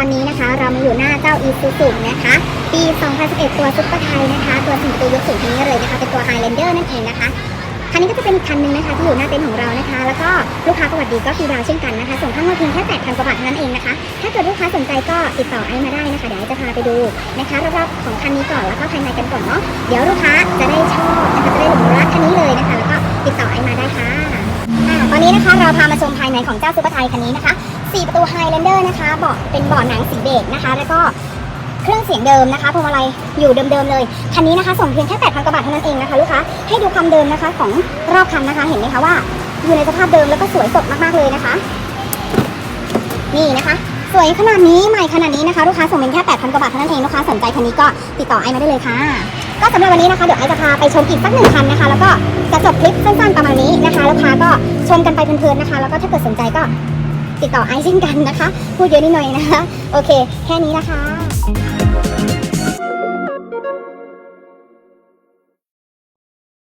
อนนี้นะคะ เรามาอยู่หน้าเจ้า Isuzu นะคะ ปี 2011 ตัวซุปเปอร์ไทยนะคะ ตัวสี่ประตูยกสูงนี้เลยนะคะ เป็นตัว Highlander นั่นเองนะคะ คันนี้ก็จะเป็นคันหนึงนะคะ ที่อยู่หน้าเต็นท์ของเรานะคะ แล้วก็ลูกค้าสวัสดีก็ฟรีดาวเช่นกันนะคะ ส่งค่างวดเพียงแค่8,000กว่าบาทเท่านั้นเองนะคะ ถ้าเกิดลูกค้าสนใจก็ติดต่อไอ้มาได้นะคะ เดี๋ยวไอจะพาไปดูนะคะรอบๆของคันนี้ก่อน แล้วก็ภายในกันก่อนเนาะ เดี๋ยวลูกค้าจะได้ชอบนะคะจะได้หลงรักคันนี้เลยนะคะ แล้วก็ติดต่อไอ้มาได้ค่ะตอนนี้นะคะเราพามาชมภายในของเจ้าซูเปอร์ไทยคันนี้นะคะ 4 ประตู Highlander นะคะเบาะเป็นเบาะหนังสีเบจนะคะ แล้วก็เครื่องเสียงเดิมนะคะพวงมาลัยอยู่เดิมๆเลย คันนี้นะคะส่งเพียงแค่ 8,000 กว่าบาทเท่านั้นเองนะคะลูกค้า ให้ดูความเดิมนะคะของรอบคันนะคะ เห็นไหมคะว่าอยู่ในสภาพเดิมแล้วก็สวยสดมากๆเลยนะคะ นี่นะคะสวยขนาดนี้ใหม่ขนาดนี้นะคะลูกค้าส่งเพียงแค่8,000กว่าบาทเท่านั้นเองลูกค้าสนใจคันนี้ก็ติดต่อไอมาได้เลยค่ะ ก็สำหรับวันนี้นะคะเดี๋ยวไอจะพาไปชมอีกสักหนึ่งคันนะคะ แล้วก็จะจบคลิปสั้นๆประมาณนี้นะคะลูกค้าก็ชมกันไปเพลินๆนะคะ แล้วก็ถ้าเกิดสนใจก็ ติดต่อไอเช่นกันนะคะ พูดเยอะนิดหน่อยนะคะ โอเค แค่นี้นะคะ